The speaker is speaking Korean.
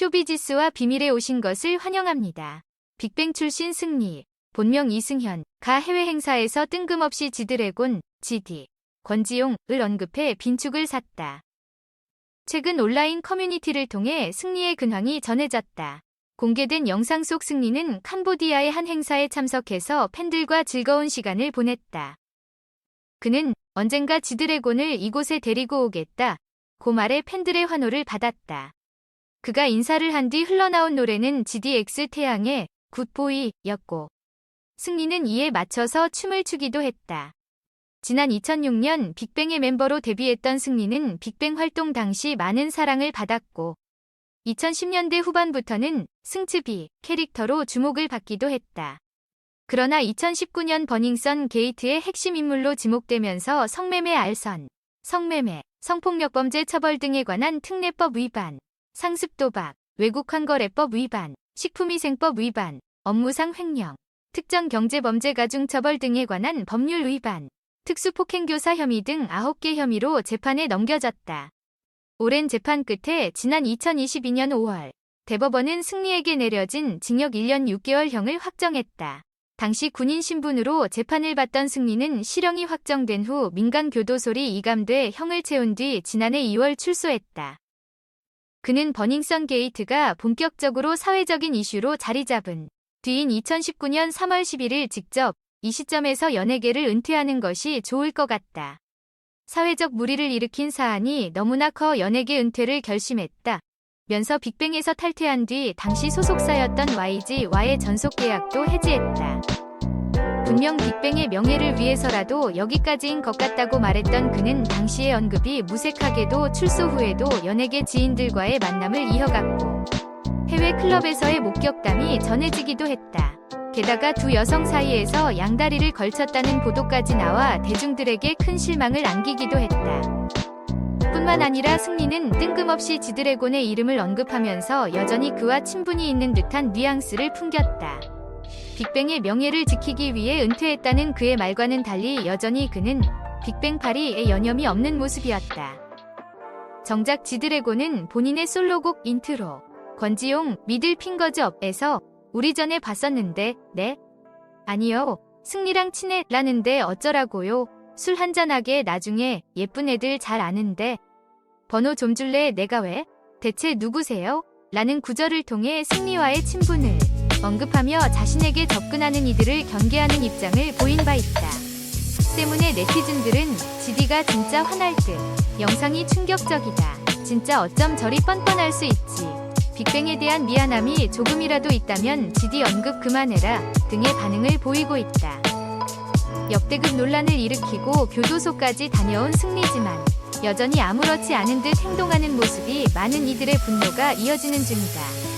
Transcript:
쇼비지스와 비밀에 오신 것을 환영합니다. 빅뱅 출신 승리, 본명 이승현, 가 해외 행사에서 뜬금없이 지드래곤, GD, 권지용을 언급해 빈축을 샀다. 최근 온라인 커뮤니티를 통해 승리의 근황이 전해졌다. 공개된 영상 속 승리는 캄보디아의 한 행사에 참석해서 팬들과 즐거운 시간을 보냈다. 그는 언젠가 지드래곤을 이곳에 데리고 오겠다. 고 말에 팬들의 환호를 받았다. 그가 인사를 한 뒤 흘러나온 노래는 GDX 태양의 굿보이였고 승리는 이에 맞춰서 춤을 추기도 했다. 지난 2006년 빅뱅의 멤버로 데뷔했던 승리는 빅뱅 활동 당시 많은 사랑을 받았고 2010년대 후반부터는 승츠비 캐릭터로 주목을 받기도 했다. 그러나 2019년 버닝썬 게이트의 핵심 인물로 지목되면서 성매매 알선, 성매매, 성폭력범죄 처벌 등에 관한 특례법 위반, 상습 도박, 외국환 거래법 위반, 식품위생법 위반, 업무상 횡령, 특정 경제범죄 가 중처벌 등에 관한 법률 위반, 특수폭행교사 혐의 등 9개 혐의로 재판에 넘겨졌다. 오랜 재판 끝에 지난 2022년 5월 대법원은 승리에게 내려진 징역 1년 6개월형을 확정했다. 당시 군인 신분으로 재판을 받던 승리는 실형이 확정된 후 민간 교도소리 이감돼 형을 채운 뒤 지난해 2월 출소했다. 그는 버닝썬 게이트가 본격적으로 사회적인 이슈로 자리 잡은 뒤인 2019년 3월 11일 직접 이 시점에서 연예계를 은퇴하는 것이 좋을 것 같다. 사회적 무리를 일으킨 사안이 너무나 커 연예계 은퇴를 결심했다. 면서 빅뱅에서 탈퇴한 뒤 당시 소속사였던 YG와의 전속 계약도 해지했다. 분명 빅뱅의 명예를 위해서라도 여기까지인 것 같다고 말했던 그는 당시의 언급이 무색하게도 출소 후에도 연예계 지인들과의 만남을 이어갔고 해외 클럽에서의 목격담이 전해지기도 했다. 게다가 두 여성 사이에서 양다리를 걸쳤다는 보도까지 나와 대중들에게 큰 실망을 안기기도 했다. 뿐만 아니라 승리는 뜬금없이 지드래곤의 이름을 언급하면서 여전히 그와 친분이 있는 듯한 뉘앙스를 풍겼다. 빅뱅의 명예를 지키기 위해 은퇴했다는 그의 말과는 달리 여전히 그는 빅뱅 파리에 여념이 없는 모습이었다. 정작 지드래곤은 본인의 솔로곡 인트로 권지용 미들 핑거즈 업에서 우리 전에 봤었는데 네? 아니요. 승리랑 친해 라는데 어쩌라고요. 술 한잔하게 나중에 예쁜 애들 잘 아는데 번호 좀 줄래 내가 왜? 대체 누구세요? 라는 구절을 통해 승리와의 친분을 언급하며 자신에게 접근하는 이들을 경계하는 입장을 보인 바 있다. 때문에 네티즌들은 지디가 진짜 화날 듯 영상이 충격적이다. 진짜 어쩜 저리 뻔뻔할 수 있지. 빅뱅에 대한 미안함이 조금이라도 있다면 지디 언급 그만해라 등의 반응을 보이고 있다. 역대급 논란을 일으키고 교도소까지 다녀온 승리지만 여전히 아무렇지 않은 듯 행동하는 모습이 많은 이들의 분노가 이어지는 중이다.